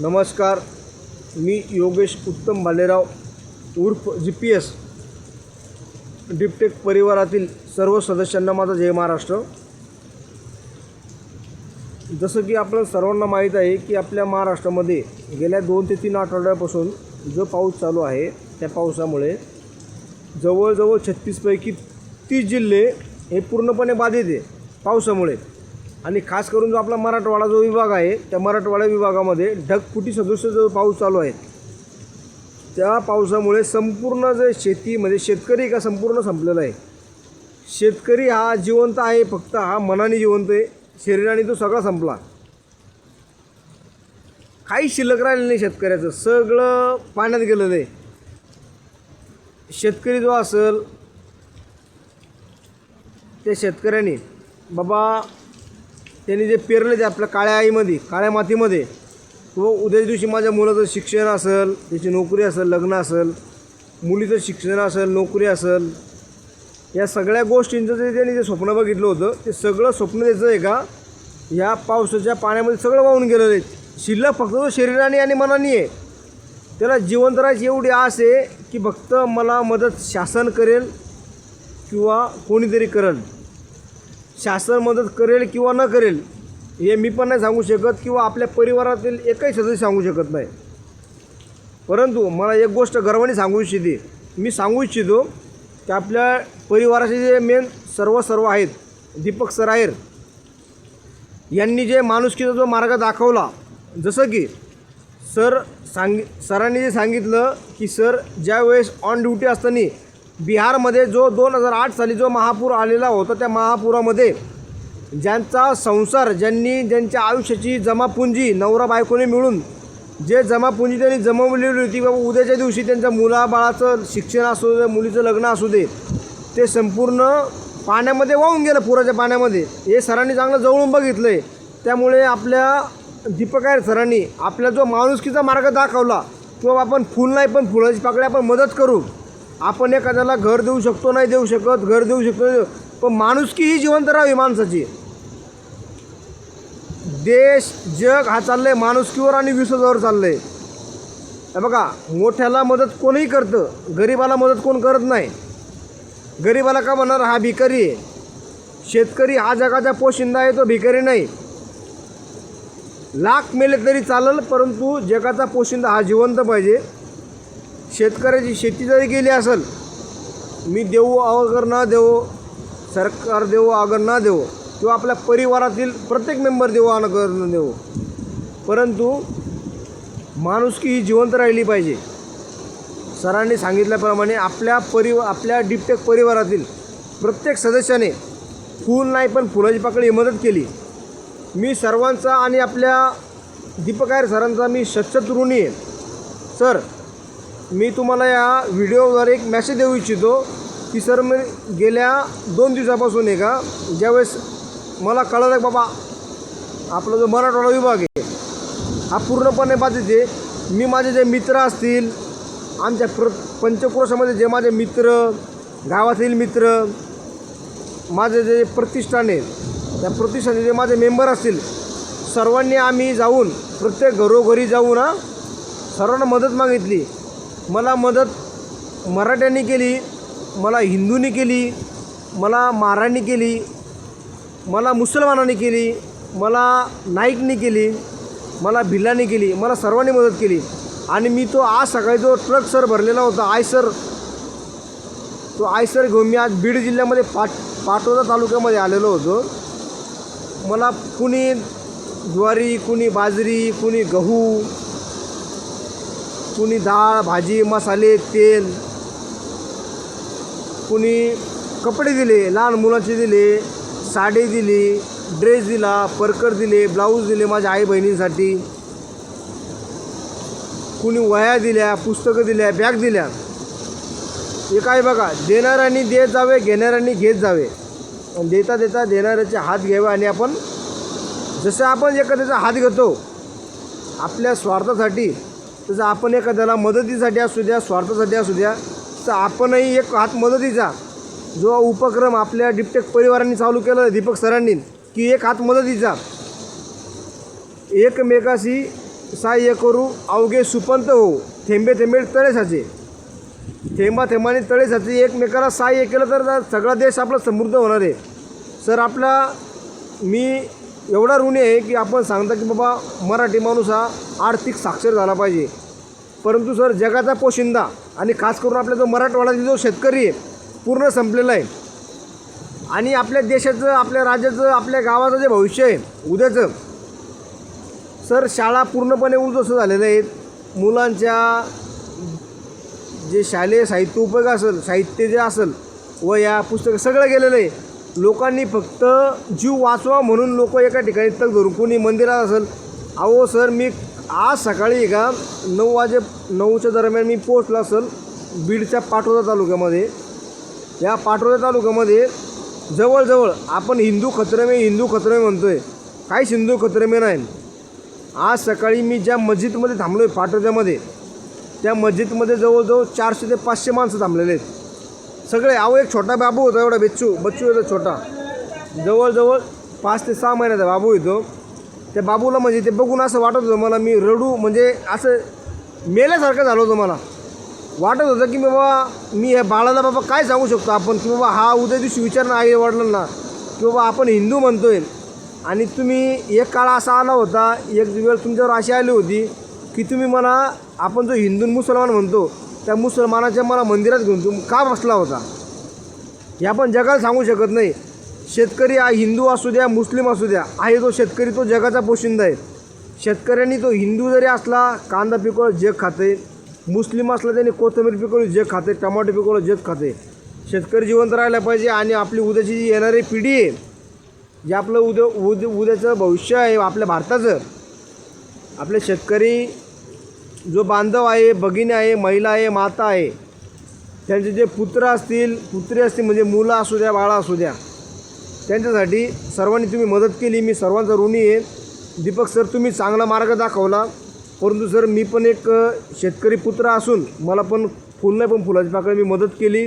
नमस्कार मी योगेश उत्तम भालेराव उर्फ जी पी एस डिपटेक परिवारातील सर्व सदस्यांना माझा जय महाराष्ट्र. जसं की आपल्या सर्वांना माहीत आहे की आपल्या महाराष्ट्रामध्ये गेल्या दोन ते तीन आठवड्यापासून जो पाऊस चालू आहे त्या पावसामुळे जवळजवळ छत्तीसपैकी तीस जिल्हे हे पूर्णपणे बाधित आहे पावसामुळे. आणि खास करून जो आपला मराठवाडा जो विभाग आहे त्या मराठवाडा विभागामध्ये ढगफुटी सदृश जो पाऊस चालू आहे त्या पावसामुळे संपूर्ण जे शेती म्हणजे शेतकरी का संपूर्ण संपलेला आहे. शेतकरी हा जिवंत आहे फक्त हा मनाने जिवंत आहे शरीराने तो सगळा संपला. काही शिल्लक राहिलं नाही शेतकऱ्याचं सगळं पाण्यात गेलेलं आहे. शेतकरी जो असेल त्या शेतकऱ्याने बाबा त्यांनी जे पेरलं ते आपल्या काळ्या आईमध्ये काळ्या मातीमध्ये. व उद्या दिवशी माझ्या मुलाचं शिक्षण असेल त्याची नोकरी असेल लग्न असेल मुलीचं शिक्षण असेल नोकरी असेल या सगळ्या गोष्टींचं जे त्यांनी जे स्वप्न बघितलं होतं ते सगळं स्वप्न त्याचं आहे का ह्या पावसाच्या पाण्यामध्ये सगळं वाहून गेलेलं आहे. शिल्लक फक्त तो शरीराने आणि मनाने आहे. त्याला जिवंत राहायची एवढी आस आहे की फक्त मला मदत शासन करेल किंवा कोणीतरी करेल. शासन मदत करेल किंवा न करेल हे मी पण नाही सांगू शकत किंवा आपल्या परिवारातील एकही सदस्य सांगू शकत नाही. परंतु मला एक गोष्ट गर्वाने सांगू इच्छिते. मी सांगू इच्छितो की आपल्या परिवाराचे जे मेन सर्व सर्व आहेत दीपक सर यांनी जे माणुसकीचा जो मार्ग दाखवला जसं की सर सांग सरांनी जे सांगितलं की सर ज्यावेळेस ऑन ड्युटी असताना बिहारमध्ये जो दोन हजार आठ साली जो महापूर आलेला होता त्या महापुरामध्ये ज्यांचा संसार ज्यांनी ज्यांच्या आयुष्याची जमापुंजी नवरा बायकोने मिळून जे जमापुंजी त्यांनी जमवलेली होती बाबा उद्याच्या दिवशी त्यांच्या मुलाबाळाचं शिक्षण असू दे मुलीचं लग्न असू दे ते संपूर्ण पाण्यामध्ये वाहून गेलं पुराच्या पाण्यामध्ये. हे सरांनी चांगलं जवळून बघितलं आहे त्यामुळे आपल्या दीपक आहे सरांनी आपला जो माणुसकीचा मार्ग दाखवला किंवा आपण फुल नाही पण फुलाची पाकळी आपण मदत करू. आपण एखाद्याला घर देऊ शकतो नाही देऊ शकत घर देऊ शकतो पण माणुसकी ही जिवंत राहावी माणसाची? देश जग हा चाललंय माणुसकीवर आणि विश्वासावर चाललंय. आहे बघा मोठ्याला मदत कोणीही करतं गरिबाला मदत कोण करत नाही. गरिबाला का म्हणणार हा भिकारी आहे. शेतकरी हा जगाचा पोशिंदा आहे तो भिकारी नाही. लाख मेले तरी चालेल परंतु जगाचा पोशिंदा हा जिवंत पाहिजे. शेतकऱ्याची शेती जरी गेली असेल मी देऊ अगर ना देऊ सरकार देऊ अगर ना देऊ किंवा आपल्या परिवारातील प्रत्येक मेंबर देऊ अगर न देऊ परंतु माणुसकी ही जिवंत राहिली पाहिजे. सरांनी सांगितल्याप्रमाणे आपल्या परिव आपल्या डिपटेक परिवारातील प्रत्येक सदस्याने फूल नाही पण फुलाची पाकळी मदत केली. मी सर्वांचा आणि आपल्या दीपक सरांचा मी शतशत ऋणी आहे. सर मी तुम्हाला या व्हिडिओद्वारे एक मेसेज देऊ इच्छितो की सर मी गेल्या दोन दिवसापासून आहे का ज्यावेळेस मला कळलं की बाबा आपला जो मराठवाडा विभाग आहे हा पूर्णपणे बाधित आहे. मी माझे जे मित्र असतील आमच्या प्र पंचक्रोशामध्ये जे माझे मित्र गावातील मित्र माझे जे प्रतिष्ठान आहे त्या प्रतिष्ठानचे जे माझे मेंबर असतील सर्वांनी आम्ही जाऊन प्रत्येक घरोघरी जाऊन सर्वांना मदत मागितली. मला मदत मराठ्यांनी केली मला हिंदूंनी केली मला महाराणी केली मला मुसलमानांनी केली मला नाईकनी केली मला भिल्लांनी केली मला सर्वांनी मदत केली. आणि मी तो आज सकाळी जो ट्रक सर भरलेला होता आयसर तो आयसर घेऊन मी आज बीड जिल्ह्यामध्ये पाट पाटोदा तालुक्यामध्ये आलेलो होतो. मला कुणी ज्वारी कुणी बाजरी कुणी गहू कुणी डाळ भाजी मसाले तेल. कुणी कपडे दिले लहान मुलाचे दिले साडी दिली ड्रेस दिला परकर दिले ब्लाऊज दिले माझ्या आई बहिणींसाठी कुणी वह्या दिल्या पुस्तकं दिल्या बॅग दिल्या. हे काय बघा देणाऱ्यांनी देत जावे घेणाऱ्यांनी घेत जावे. आणि देता देता देणाऱ्याचे हात घ्यावे आणि आपण जसं आपण एखाद्याचा हात घेतो आपल्या स्वार्थासाठी तसं आपण एखाद्याला मदतीसाठी असू द्या स्वार्थासाठी असू द्या तर आपणही एक हात मदतीचा जो उपक्रम आपल्या डिपटेक परिवारांनी चालू केला दीपक सरांनी की एक हात मदतीचा. एकमेकाशी सहाय्य करू अवघे सुपंत हो थेंबे थेंबे तळे साचे थेंबा थेंबाने तळे साचे एकमेकाला सहाय्य केलं तर सगळा देश आपला समृद्ध होणार आहे. सर आपला मी एवढा ऋणी आहे की आपण सांगता की बाबा मराठी माणूस हा आर्थिक साक्षर झाला पाहिजे. परंतु सर जगाचा पोशिंदा आणि खास करून आपला जो मराठवाड्यातील जो शेतकरी आहे पूर्ण संपलेला आहे. आणि आपल्या देशाचं आपल्या राज्याचं आपल्या गावाचं जे भविष्य आहे उद्याचं सर शाळा पूर्णपणे उद्ध्वस्त झालेल्या आहेत. मुलांच्या जे शालेय साहित्य उपयोग असेल साहित्य जे असेल व या पुस्तकं सगळं गेलेलं आहे. लोकांनी फक्त जीव वाचवा म्हणून लोक एका ठिकाणी तग धरून. कोणी मंदिरात असेल अहो सर मी आज सकाळी का नऊ वाजे नऊच्या दरम्यान मी पोहोचला असेल बीडच्या पाटोदा तालुक्यामध्ये. या पाटोदा तालुक्यामध्ये जवळजवळ आपण हिंदू खत्रमे हिंदू खत्रमे आहे काहीच हिंदू खत्रमे नाही. आज सकाळी मी ज्या मस्जिदमध्ये थांबलो आहे पाटोद्यामध्ये त्या मस्जिदमध्ये जवळजवळ चारशे ते पाचशे माणसं थांबलेले आहेत. सगळे अहो एक छोटा बाबू होता एवढा बिच्चू बच्चू होता छोटा. जवळजवळ पाच ते सहा महिन्याचा बाबू येतो त्या बाबूला म्हणजे ते बघून असं वाटत होतं मला मी रडू म्हणजे असं मेल्यासारखं झालं होतं मला. वाटत होतं की बाबा मी ह्या बाळाला बाबा काय सांगू शकतो आपण? की बाबा हा उद्या दिवशी विचारणं आई वडिलांना. की बाबा आपण हिंदू म्हणतोय. आणि तुम्ही एक काळ असा आला होता एक वेळ तुमच्यावर अशी आली होती की तुम्ही मला आपण जो हिंदू मुसलमान म्हणतो त्या मुसलमानाच्या मला मंदिरात घेऊन तू का बसला होता? हे आपण जगाला सांगू शकत नाही. शेतकरी हा हिंदू असू द्या मुस्लिम असू द्या आहे तो शेतकरी तो जगाचा पोशिंदा आहे. शेतकऱ्यांनी तो हिंदू जरी असला कांदा पिकवलं जग खाते. मुस्लिम असला त्याने कोथिंबीर पिकवली जग खाते. टमाटो पिकवलं जग खाते. शेतकरी जिवंत राहायला पाहिजे आणि आपली उद्याची जी येणारी पिढी आहे जे आपलं उद्या उद उद्याचं भविष्य आहे आपल्या भारताचं आपले शेतकरी जो बांधव आहे भगिनी आहे महिला आहे माता आहे त्यांचे जे पुत्र असतील पुत्री असतील म्हणजे मुलं असू द्या बाळा असू द्या त्यांच्यासाठी सर्वांनी तुम्ही मदत केली. मी सर्वांचा ऋणी आहे. दीपक सर तुम्ही चांगला मार्ग दाखवला. परंतु सर मी पण एक शेतकरी पुत्र असून मला पण फुल नाही पण फुलाची पाकळी मी मदत केली.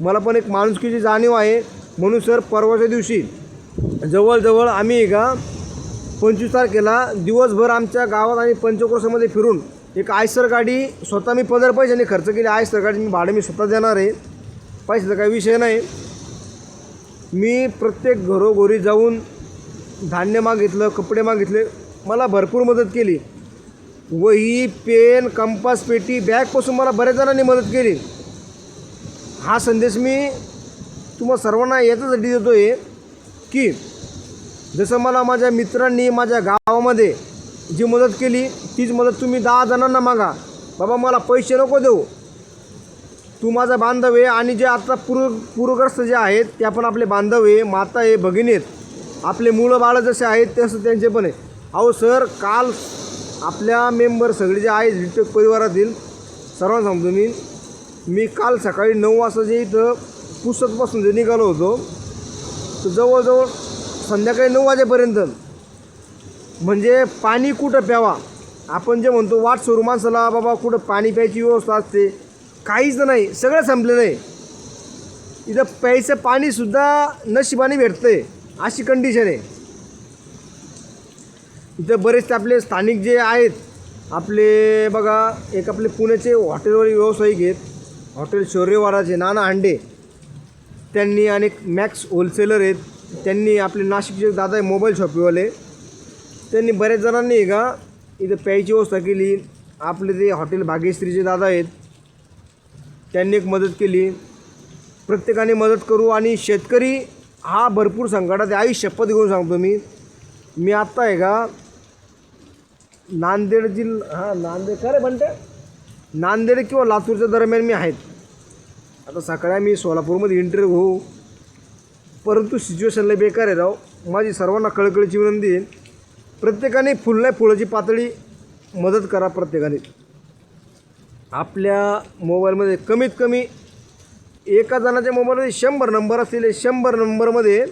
मला पण एक माणुसकीची जाणीव आहे. म्हणून सर परवाच्या दिवशी जवळजवळ आम्ही का पंचवीस तारखेला दिवसभर आमच्या गावात आणि पंचक्रोशामध्ये फिरून एक आयसर गाडी स्वतः मी पंधरा पैशाने खर्च केली आयसर गाडी मी भाडं मी स्वतः देणार आहे. पैशाचा काही विषय नाही. मी प्रत्येक घरोघरी जाऊन धान्य मागितलं कपडे मागितले मला भरपूर मदत केली. वही पेन कंपास पेटी बॅगपासून मला बऱ्याच जणांनी मदत केली. हा संदेश मी तुम्हाला सर्वांना याच्यासाठी देतो आहे की जसं मला माझ्या मित्रांनी माझ्या गावामध्ये जी मदत केली तीच मदत तुम्ही दहा जणांना मागा. बाबा मला पैसे नको देऊ. तू माझा बांधव आहे आणि जे आता पूर पूरग्रस्त जे आहेत ते आपण आपले बांधव आहे माता आहे भगिनी आहेत. आपले मुलं बाळं जसे आहेत तसं त्यांचे पण आहे. अहो सर काल आपल्या मेंबर सगळे जे आहेत रिटेक परिवारातील सर्वांना सांगतो मी मी काल सकाळी नऊ वाजता जे इथं पुस्तकपासून जे निघालो होतो तर जवळजवळ संध्याकाळी नऊ वाजेपर्यंत म्हणजे पाणी कुठं प्यावा? आपण जे म्हणतो वाट सुरू माणसाला बाबा कुठं पाणी प्यायची व्यवस्था असते. काहीच नाही सगळं संपलेलं आहे इथं प्यायचं पाणीसुद्धा नशिबाने आहे अशी कंडिशन आहे. इथं बरेचसे आपले स्थानिक जे आहेत आपले बघा एक आपले पुण्याचे हॉटेलवर व्यावसायिक आहेत. हॉटेल शौर्यवाराचे नाना हांडे. त्यांनी अनेक मॅक्स होलसेलर आहेत. त्यांनी आपले नाशिकचे दादा आहे मोबाईल शॉपीवाले. त्यांनी बऱ्याच जणांनी का इथं प्यायची व्यवस्था केली. आपले ते हॉटेल भाग्यश्रीचे दादा आहेत त्यांनी एक मदत केली. प्रत्येकाने मदत करू आणि शेतकरी हा भरपूर संकटात आई शपथ घेऊन सांगतो मी. मी आत्ता आहे का नांदेड जिल्हा हां नांदेड खरं रे म्हणते नांदेड किंवा लातूरच्या दरम्यान मी आहेत. आता सकाळी मी सोलापूरमध्ये इंटरव्ह्यू होऊ परंतु सिच्युएशनला बेकार आहे राव. माझी सर्वांना कळकळीची विनंती आहे. प्रत्येकाने फुलण्या फुलाची पातळी मदत करा प्रत्येकाने. आपल्या मोबाईलमध्ये कमीत कमी एका जणाच्या मोबाईलमध्ये शंभर नंबर असतील शंभर नंबरमध्ये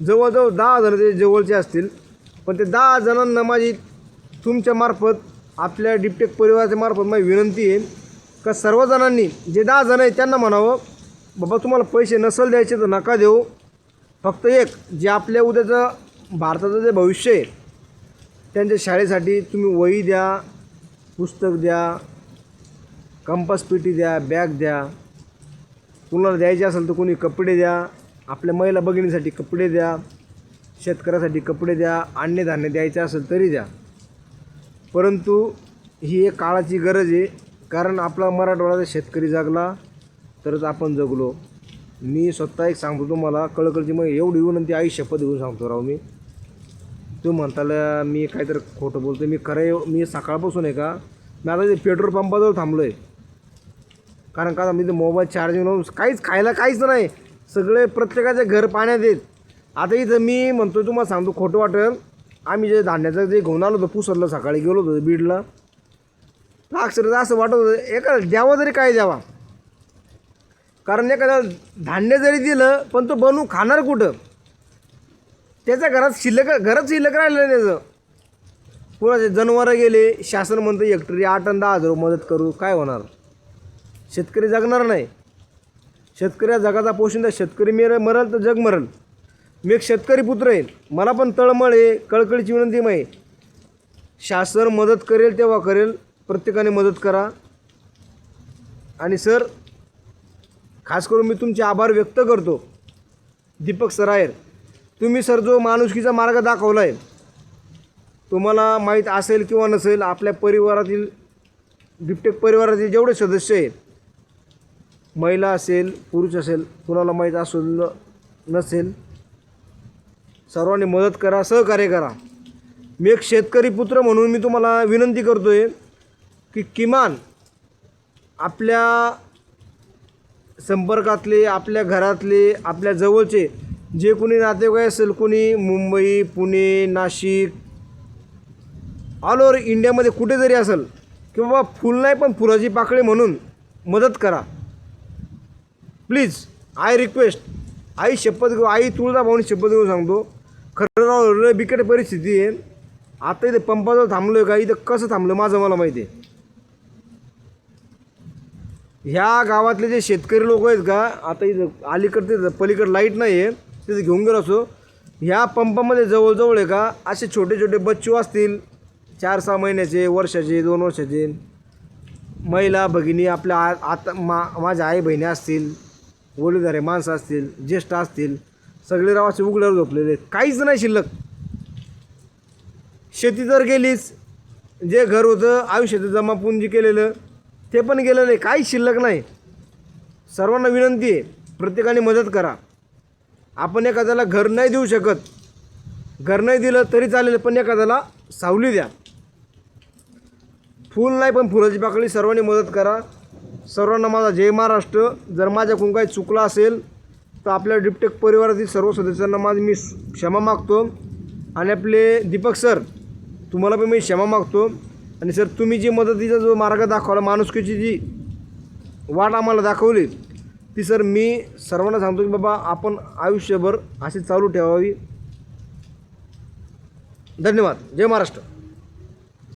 जवळजवळ दहा जण ते जवळचे असतील. पण ते दहा जणांना माझी तुमच्या मार्फत आपल्या डिप्टेक परिवाराच्या मार्फत माझी विनंती आहे का सर्वजणांनी जे दहा जण आहेत त्यांना म्हणावं बाबा तुम्हाला पैसे नसेल द्यायचे तर नका देऊ. फक्त एक जे आपल्या उद्याचं भारताचं जे भविष्य आहे त्यांच्या शाळेसाठी तुम्ही वही द्या पुस्तक द्या कंपास पेटी द्या बॅग द्या. कुणाला द्यायचे असेल तर कोणी कपडे द्या. आपल्या महिला भगिनीसाठी कपडे द्या. शेतकऱ्यासाठी कपडे द्या. अन्नधान्य द्यायचं असेल तरी द्या. परंतु ही एक काळाची गरज आहे. कारण आपला मराठवाड्याचा शेतकरी जगला तरच आपण जगलो. मी स्वतः एक सांगतो तुम्हाला कळकळची मग एवढी विनंती आई शपथ घेऊन सांगतो राव मी. तू म्हणताला मी काहीतरी खोटं बोलतो मी खरं मी सकाळपासून आहे का? मी आता पेट्रोल पंपाजवळ थांबलो आहे कारण का मी ते मोबाईल चार्जिंग लावून काहीच खायला काहीच नाही. सगळे प्रत्येकाचे घर पाण्यात येत आता इथं मी म्हणतो तुम्हाला सांगतो खोटं वाटेल. आम्ही जे धान्याचं जे घेऊन आलो होतो पुसरलं सकाळी गेलो होतो बीडला. तर अक्षरशः असं वाटत होतं एका द्यावं तरी काय द्यावा? कारण एखाद्या धान्य जरी दिलं पण तो बनवून खाणार कुठं? त्याच्या घरात शिल्लक घरात शिल्लक राहिलं नाही त्याचं. पुन्हा जनावरं गेले शासन म्हणतं हेक्टरी आठ आणि दहा हजार मदत करू काय होणार? शेतकरी जगणार नाही. शेतकरी हा जगाचा द्या शेतकरी मेर मरल तर जग मरल. मी एक शेतकरी पुत्र आहे. मला पण तळमळ आहे कळकळीची विनंती माही शासन मदत करेल तेव्हा करेल प्रत्येकाने मदत करा. आणि सर खास करून मी तुमचे आभार व्यक्त करतो. दीपक सरायर. तुम्ही सर जो माणुसकीचा मार्ग दाखवला आहे तुम्हाला माहीत असेल किंवा नसेल आपल्या परिवारातील बिबटेक परिवारातील जेवढे सदस्य आहेत महिला असेल पुरुष असेल कुणाला माहीत असेल नसेल सर्वांनी मदत करा सहकार्य करा. मी एक शेतकरी पुत्र म्हणून मी तुम्हाला विनंती करतो आहे की किमान आपल्या संपर्कातले आपल्या घरातले आपल्या जवळचे जे कोणी नातेवाईक असेल कुणी मुंबई पुणे नाशिक ऑल ओव्हर इंडियामध्ये कुठे जरी असेल की बाबा फुल नाही पण फुलाची पाकळी म्हणून मदत करा. प्लीज आय रिक्वेस्ट आई शपथ घेऊ आई तुळजाभाऊनी शपथ घेऊन सांगतो खरं राव लय बिकट परिस्थिती आहे. आता इथे पंपाजवळ थांबलो आहे का? इथं कसं थांबलं? माझं मला माहिती आहे. ह्या गावातले जे शेतकरी लोक आहेत का? आता इथं अलीकडचे तिथं पलीकडे लाइट नाही आहे तिथं घेऊन गेलो असो. ह्या पंपामध्ये जवळजवळ आहे का असे छोटे छोटे बच्चू असतील चार सहा महिन्याचे वर्षाचे दोन वर्षाचे. महिला भगिनी आपल्या आ आता मा माझ्या आई बहिणी असतील वडीलधारे माणसं असतील ज्येष्ठ असतील सगळे रावाचे उघड्यावर झोपलेले आहेत. काहीच नाही शिल्लक. शेती तर गेलीच. जे घर होतं आयुष्याचं जमापुंजी केलेलं ते पण गेलं नाही. काहीच शिल्लक नाही. सर्वांना विनंती आहे प्रत्येकाने मदत करा. आपण एखाद्याला घर नाही देऊ शकत. घर नाही दिलं तरी चालेल पण एखाद्याला सावली द्या. फूल नाही पण फुलाची पाकळी सर्वांनी मदत करा. सर्वांना माझा जय महाराष्ट्र. जर माझ्याकडून काही चुकला असेल तर आपल्या डिपटेक परिवारातील सर्व सदस्यांना माझी मी क्षमा मागतो. आणि आपले दीपक सर तुम्हाला पण मी क्षमा मागतो. आणि सर तुम्ही जी मदतीचा जो मार्ग दाखवला माणुसकीची जी वाट आम्हाला दाखवली ती सर मी सर्वांना सांगतो की बाबा आपण आयुष्यभर अशी चालू ठेवावी. धन्यवाद. जय महाराष्ट्र.